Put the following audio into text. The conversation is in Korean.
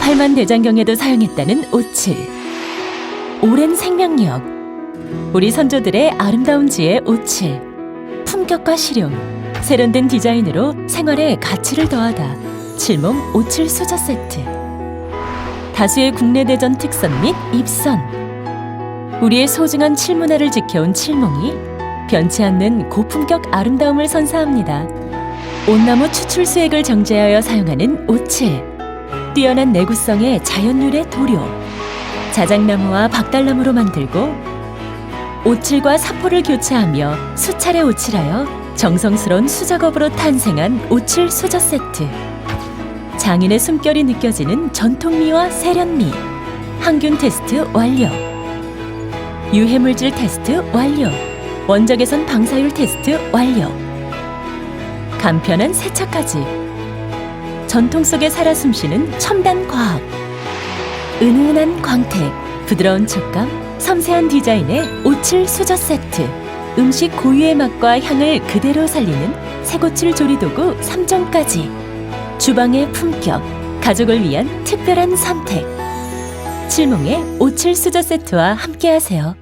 팔만 대장경에도 사용했다는 오칠. 오랜 생명력. 우리 선조들의 아름다운 지혜 오칠. 품격과 실용. 세련된 디자인으로 생활에 가치를 더하다. 칠몽 오칠 수저 세트. 다수의 국내 대전 특선 및 입선. 우리의 소중한 칠문화를 지켜온 칠몽이 변치 않는 고품격 아름다움을 선사합니다. 온나무 추출 수액을 정제하여 사용하는 오칠. 뛰어난 내구성의 자연유래 도료. 자작나무와 박달나무로 만들고 오칠과 사포를 교체하며 수차례 오칠하여 정성스러운 수작업으로 탄생한 오칠 수저 세트. 장인의 숨결이 느껴지는 전통미와 세련미. 항균 테스트 완료. 유해물질 테스트 완료. 원적외선 방사율 테스트 완료. 간편한 세차까지. 전통 속에 살아 숨쉬는 첨단 과학. 은은한 광택, 부드러운 촉감, 섬세한 디자인의 오칠 수저 세트. 음식 고유의 맛과 향을 그대로 살리는 새고칠 조리도구 3종까지. 주방의 품격, 가족을 위한 특별한 선택. 칠몽의 오칠 수저 세트와 함께하세요.